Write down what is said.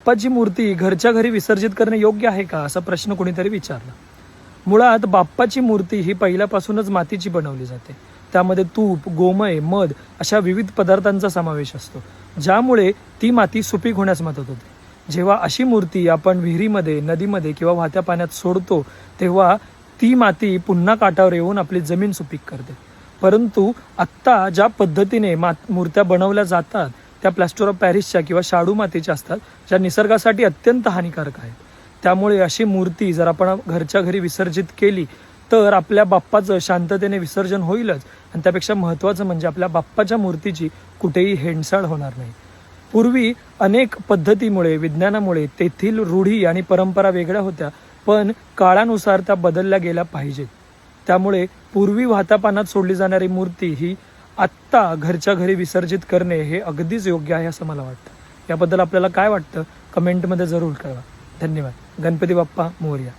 बाप्पाची मूर्ती घरच्या घरी विसर्जित करणे योग्य आहे का असा प्रश्न कोणीतरी विचारला. मुळात बाप्पाची मूर्ती ही पहिल्यापासूनच मातीची बनवली जाते. त्यामध्ये तूप गोमय मध अशा विविध पदार्थांचा समावेश असतो ज्यामुळे ती माती सुपीक होण्यास मदत होते. जेव्हा अशी मूर्ती आपण विहिरीमध्ये नदीमध्ये किंवा वाहत्या पाण्यात सोडतो तेव्हा ती माती पुन्हा काठावर येऊन आपली जमीन सुपीक करते. परंतु आत्ता ज्या पद्धतीने मात मूर्त्या बनवल्या जातात त्या प्लॅस्टर ऑफ पॅरिसच्या किंवा शाडू मातीच्या असतात ज्या निसर्गासाठी अत्यंत हानिकारक आहेत. त्यामुळे अशी मूर्ती जर आपण घरच्या घरी विसर्जित केली तर आपल्या बाप्पाचं शांततेने विसर्जन होईलच. आणि त्यापेक्षा महत्त्वाचं म्हणजे आपल्या बाप्पाच्या मूर्तीची कुठेही हेंडसाळ होणार नाही. पूर्वी अनेक पद्धतीमुळे विज्ञानामुळे तेथील रूढी आणि परंपरा वेगळ्या होत्या पण काळानुसार त्या बदलल्या गेल्या पाहिजेत. त्यामुळे पूर्वी वाहतापानात सोडली जाणारी मूर्ती ही आत्ता घरच्या घरी विसर्जित करणे हे अगदीच योग्य आहे असं मला वाटतं. याबद्दल आपल्याला काय वाटतं? कमेंटमध्ये जरूर कळवा. धन्यवाद. गणपती बाप्पा मोर्या.